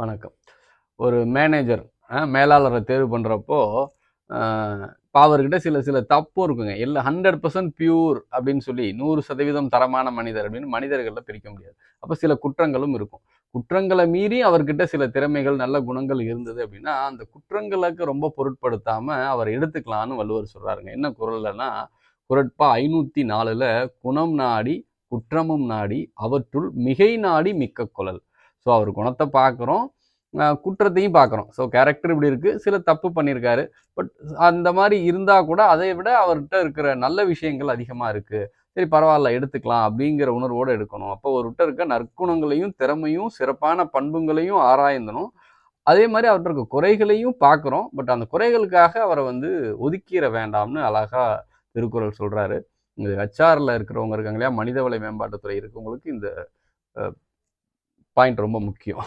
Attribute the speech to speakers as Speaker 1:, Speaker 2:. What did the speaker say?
Speaker 1: வணக்கம். ஒரு மேனேஜர் மேலாளரை தேர்வு பண்ணுறப்போ இப்போ அவர்கிட்ட சில சில தப்பும் இருக்குங்க. இல்லை ஹண்ட்ரட் பர்சன்ட் பியூர் அப்படின்னு சொல்லி நூறு சதவீதம் தரமான மனிதர் அப்படின்னு மனிதர்களில் பிரிக்க முடியாது. அப்போ சில குற்றங்களும் இருக்கும். குற்றங்களை மீறி அவர்கிட்ட சில திறமைகள் நல்ல குணங்கள் இருந்தது அப்படின்னா அந்த குற்றங்களுக்கு ரொம்ப பொருட்படுத்தாமல் அவர் எடுத்துக்கலாம்னு வள்ளுவர் சொல்கிறாருங்க என்ன குரல்லன்னா குரட்பா ஐநூற்றி நாலில் குணம் நாடி குற்றமும் நாடி அவற்றுள் மிகை நாடி மிக்க குழல். ஸோ அவர் குணத்தை பார்க்குறோம். குற்றத்தையும் பார்க்குறோம். ஸோ கேரக்டர் இப்படி இருக்குது சில தப்பு பண்ணியிருக்காரு பட் அந்த மாதிரி இருந்தால் கூட அதை விட அவர்கிட்ட இருக்கிற நல்ல விஷயங்கள் அதிகமாக இருக்குது சரி பரவாயில்ல எடுத்துக்கலாம் அப்படிங்கிற உணர்வோடு எடுக்கணும். அப்போ ஒருகிட்ட இருக்க நற்குணங்களையும் திறமையும் சிறப்பான பண்புங்களையும் ஆராய்ந்தனும். அதே மாதிரி அவர்கிட்ட இருக்க குறைகளையும் பார்க்குறோம். பட் அந்த குறைகளுக்காக அவரை வந்து ஒதுக்கிட வேண்டாம்னு அழகாக திருக்குறள் சொல்கிறாரு இந்த ஹெச்ஆரில் இருக்கிறவங்க இருக்காங்க இல்லையா? மனிதவளை மேம்பாட்டுத்துறை இருக்கவங்களுக்கு இந்த பாயிண்ட் ரொம்ப முக்கியம்.